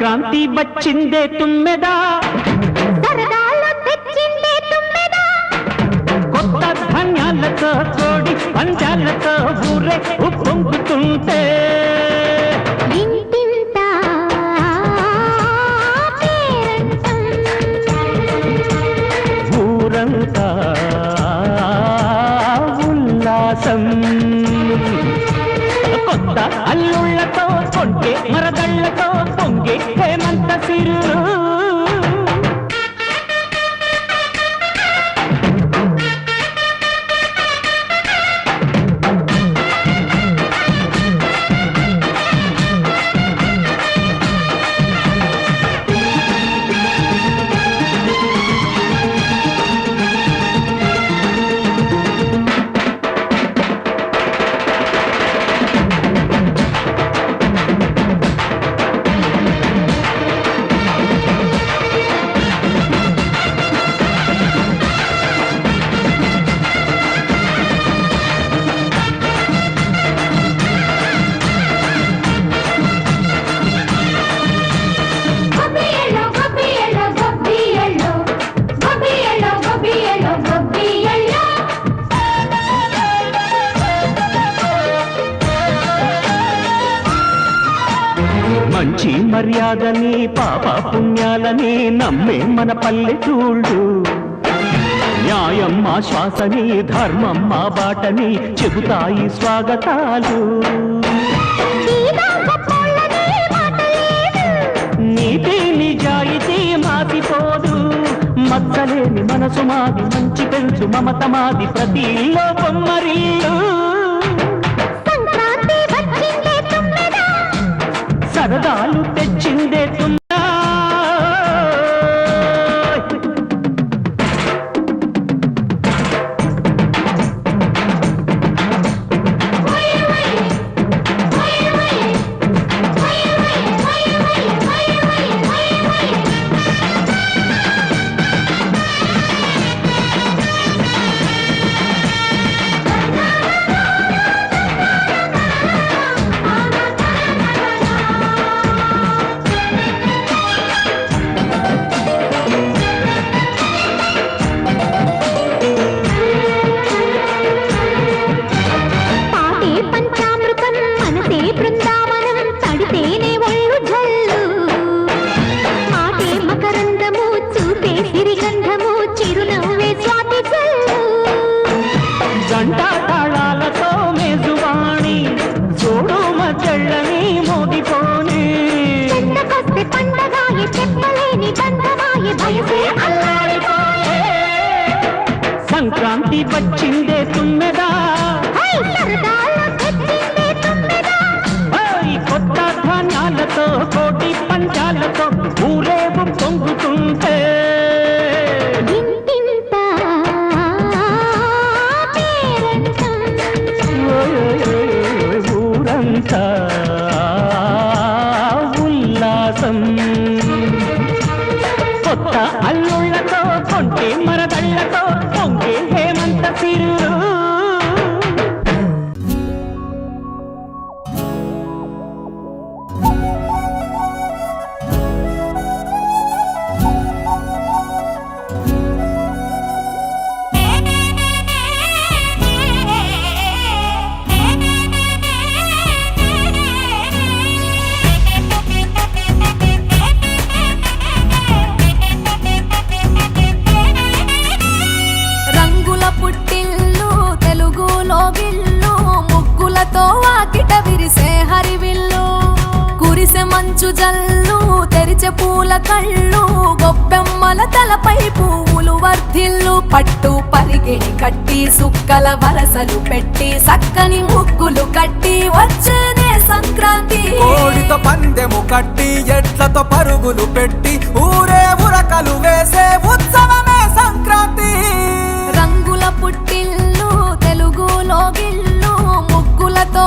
క్రాంతి వచ్చిందే తుమ్మెదా? కొత్త ధాన్యాలతో కోడి పంచాలతో ఊరే ఉప్పొంగుతుంటే మర్యాదని పాప పుణ్యాలని నమ్మే మన పల్లెటూళ్ళు. న్యాయం మా శ్వాసని ధర్మం మా బాటని చెబుతాయి స్వాగతాలు. మత్తలేని మనసు మాది మంచి పెంచు మమత మాది ప్రతి ఇల్లు బొమ్మరిల్లు మంచు జల్లు తెరిచే పూల కళ్ళు గొప్పెమ్మల తలపై పువ్వులు వర్ధిల్లు పట్టు పరిగిణి కట్టి సుక్కల వరసలు పెట్టి సక్కని ముగ్గులు కట్టి వచ్చేనే సంక్రాంతి. కోడితో పందెము కట్టి ఎట్లతో పరుగులు పెట్టి ఊరే ఉరకలు వేసే ఉత్సవమే సంక్రాంతి. రంగుల పుట్టిల్లు తెలుగులో గిల్లు ముగ్గులతో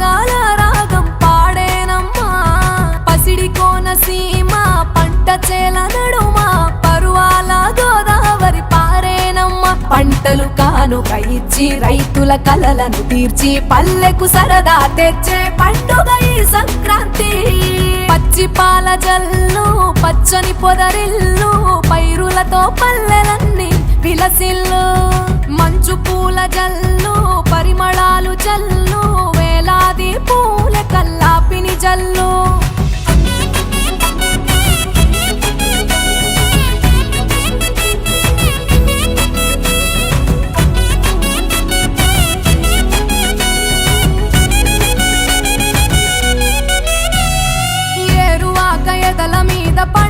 రాగాల రాగం పాడేనమ్మా. పసిడి కోనసీమ పంట చేల నడుమా పరువాల గోదావరి పారేనమ్మా. పంటలు కాను ఇచ్చి రైతుల కలలను తీర్చి పల్లెకు సరదా తెచ్చే పండుగ ఈ సంక్రాంతి. పచ్చి పాల జల్లు పచ్చని పొదరిల్లు పైరులతో పల్లెలన్నీ విలసిల్లు. మంచు పూల జల్లు పరిమళాలు జల్లు వేలాది పూల కల్లాపిని జల్లు. ఏరువాక ఎదల మీద పంటలు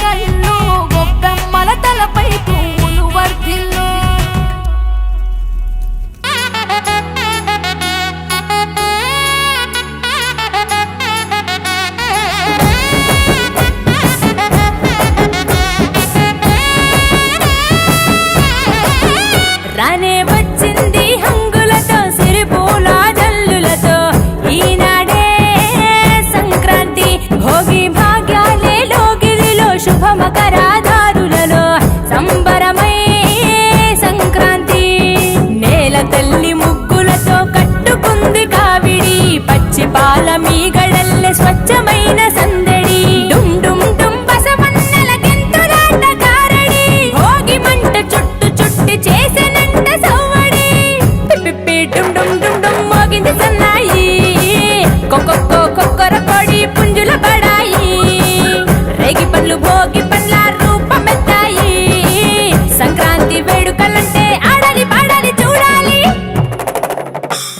కళ్ళు గొప్పమ్మ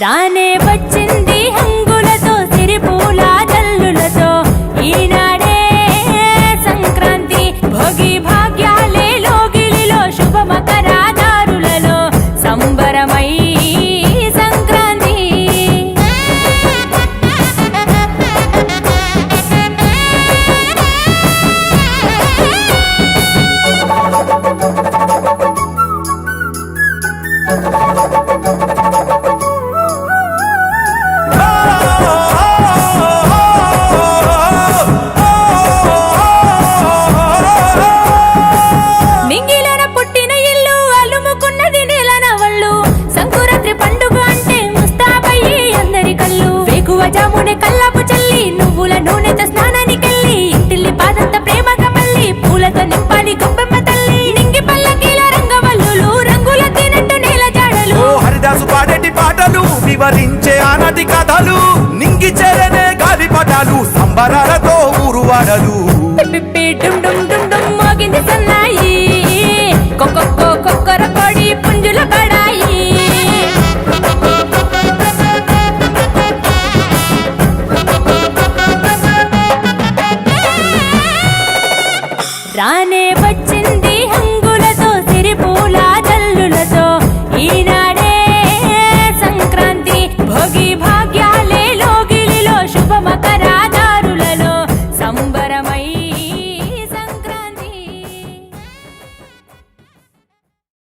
రానే వచ్చి వివరించే అనటి కథలు నింగి చెరనే గాలి పటాలు సంబరాలతో ఊరు వాడలు మాగింది సన్నాయి. కొక్క కొక్క